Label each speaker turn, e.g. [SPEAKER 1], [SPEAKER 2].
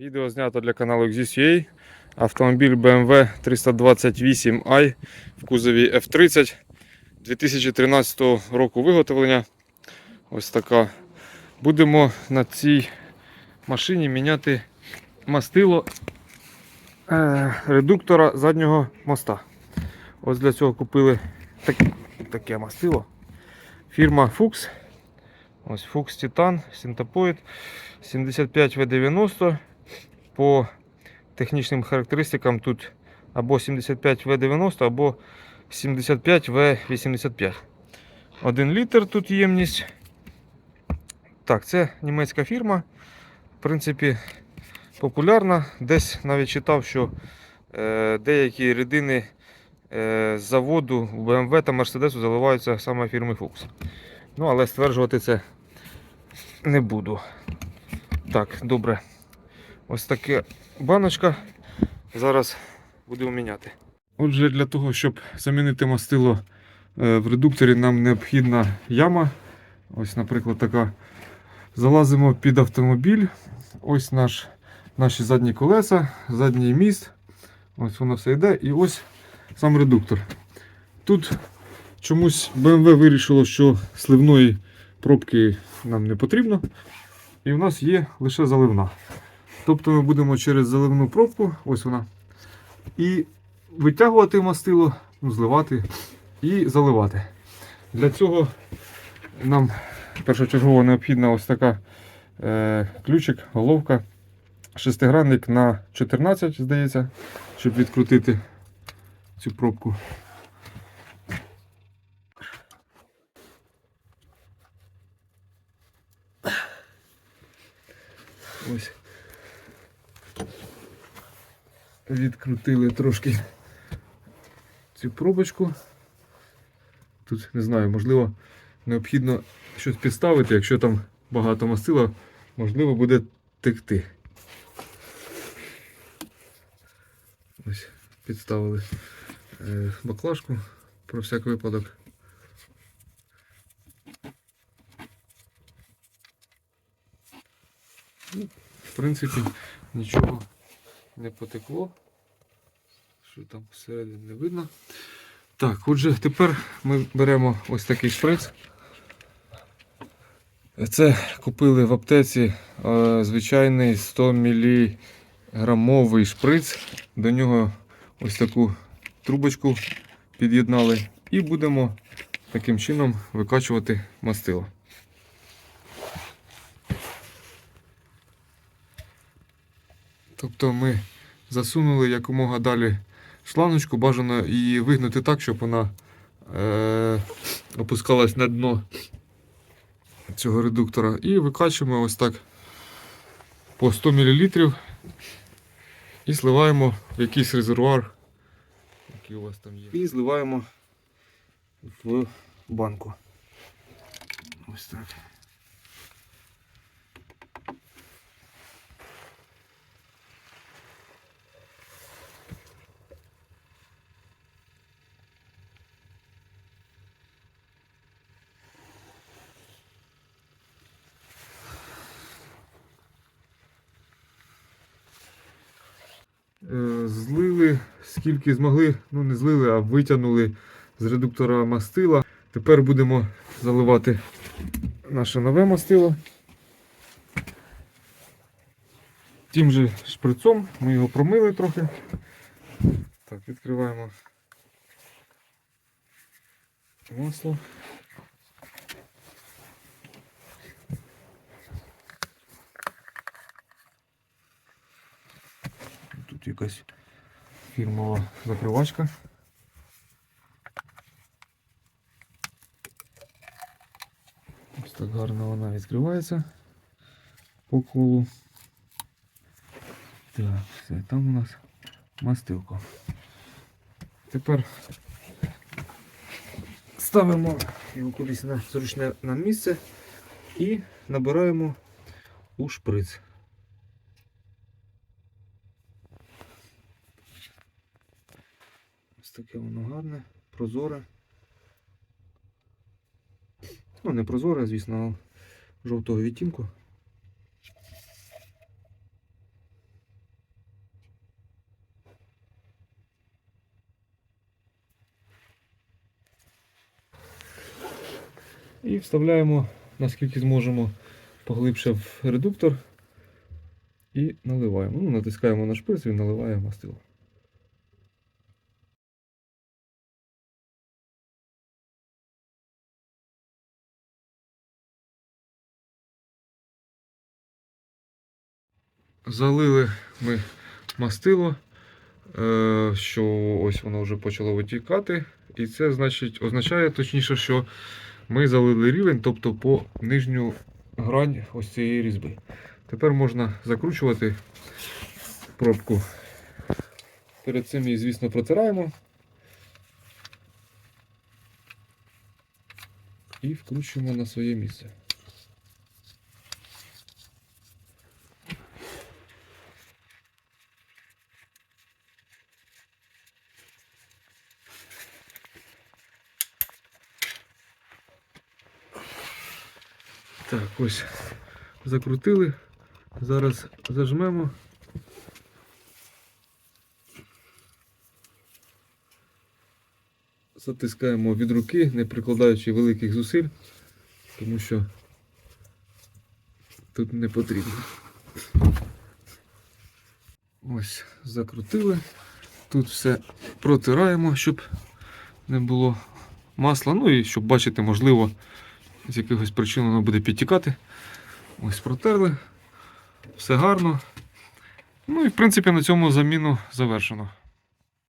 [SPEAKER 1] Відео знято для каналу XUA. Автомобіль BMW 328i в кузові F30 2013 року виготовлення. Ось така. Будемо на цій машині міняти мастило е, редуктора заднього моста. Ось для цього купили так, таке мастило. Фірма Fuchs. Ось Fuchs Titan, Syntapoid 75V90. По технічним характеристикам тут або 75V90, або 75V85. 1 літр тут ємність. Так, це німецька фірма. В принципі, популярна. Десь навіть читав, що е, деякі рідини е, заводу BMW та Mercedes заливаються саме фірми Fuchs. Ну, але стверджувати це не буду. Так, добре. Ось така баночка. Зараз будемо міняти. Отже, для того, щоб замінити мастило е, в редукторі, нам необхідна яма. Ось, наприклад, така. Залазимо під автомобіль. Ось наш, наші задні колеса, задній міст. Ось воно все йде. І ось сам редуктор. Тут чомусь BMW вирішило, що сливної пробки нам не потрібно. І в нас є лише заливна. Тобто ми будемо через заливну пробку, ось вона, і витягувати мастило, ну, зливати і заливати. Для цього нам першочергово необхідна ось така е, ключик, головка, шестигранник на 14, здається, щоб відкрутити цю пробку. Ось. Відкрутили трошки цю пробочку. Тут не знаю, можливо, необхідно щось підставити, якщо там багато мастила, можливо, буде текти. Ось, підставили е, баклажку про всяк випадок. В принципі, нічого не потекло. Що там всередині не видно. Так, отже, тепер ми беремо ось такий шприц. Це купили в аптеці е, звичайний 100 мг шприц. До нього ось таку трубочку під'єднали і будемо таким чином викачувати мастило. Тобто ми засунули якомога далі шланочку, бажано її вигнути так, щоб вона е, опускалась на дно цього редуктора. І викачуємо ось так по 100 мл і зливаємо в якийсь резервуар, який у вас там є. І зливаємо в банку. Ось так. Е, Злили скільки змогли, ну не злили, а витягнули з редуктора мастила. Тепер будемо заливати наше нове мастило. Тим же шприцом ми його промили трохи. Так, відкриваємо масло. Тут якась фірмова закривачка. Ось так гарно вона відкривається по колу. Так, все, там у нас мастилко. Тепер ставимо його кудись на зручне нам місце і набираємо у шприц. таке воно гарне, прозоре. Ну, не прозоре, звісно, але жовтого відтінку. І вставляємо, наскільки зможемо, поглибше в редуктор і наливаємо. Ну, Натискаємо на шприц і наливає мастило. Залили ми мастило, е, що ось воно вже почало витікати. І це значить, означає точніше, що ми залили рівень, тобто по нижню грань ось цієї різьби. Тепер можна закручувати пробку. Перед цим її, звісно, протираємо. І вкручуємо на своє місце. Так, ось закрутили. Зараз зажмемо. Затискаємо від руки, не прикладаючи великих зусиль, тому що тут не потрібно. Ось, закрутили. Тут все протираємо, щоб не було масла. Ну і щоб бачити, можливо, з якихось причин воно буде підтікати. Ось протерли. Все гарно. Ну і в принципі на цьому заміну завершено.